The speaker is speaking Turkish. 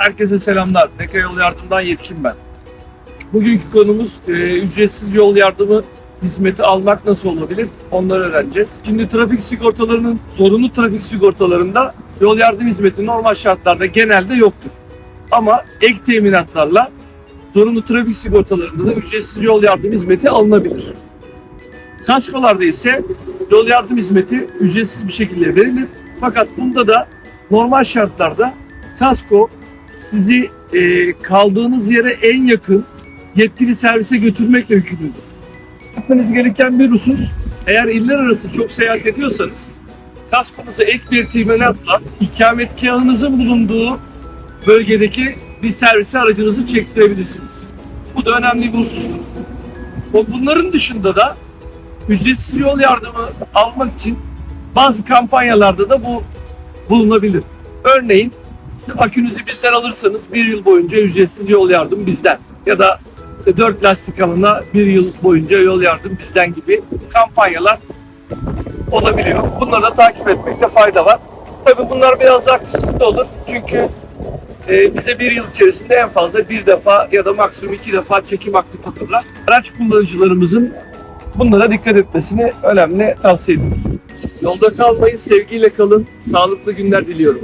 Herkese selamlar. Deka Yol Yardım'dan yetkin ben. Bugünkü konumuz e, ücretsiz yol yardımı hizmeti almak nasıl olabilir? Onları öğreneceğiz. Şimdi trafik sigortalarının, zorunlu trafik sigortalarında yol yardım hizmeti normal şartlarda genelde yoktur. Ama ek teminatlarla zorunlu trafik sigortalarında da ücretsiz yol yardım hizmeti alınabilir. Kaskolarda ise yol yardım hizmeti ücretsiz bir şekilde verilir. Fakat bunda da normal şartlarda kasko sizi e, kaldığınız yere en yakın yetkili servise götürmekle yükümlüdür. Yapmanız gereken bir husus, eğer iller arası çok seyahat ediyorsanız kaskonuza ek bir teminatla ikametgahınızın bulunduğu bölgedeki bir servise aracınızı çektirebilirsiniz. Bu da önemli bir husustur. Bunların dışında da ücretsiz yol yardımı almak için bazı kampanyalarda da bu bulunabilir. Örneğin işte akünüzü bizden alırsanız bir yıl boyunca ücretsiz yol yardım bizden. Ya da işte 4 lastik alına bir yıl boyunca yol yardım bizden gibi kampanyalar olabiliyor. Bunları da takip etmekte fayda var. Tabii bunlar biraz daha kısıtlı olur. Çünkü e, bize bir yıl içerisinde en fazla bir defa ya da maksimum iki defa çekim hakkı tanırlar. Araç kullanıcılarımızın bunlara dikkat etmesini önemli tavsiye ediyoruz. Yolda kalmayın, sevgiyle kalın, sağlıklı günler diliyorum.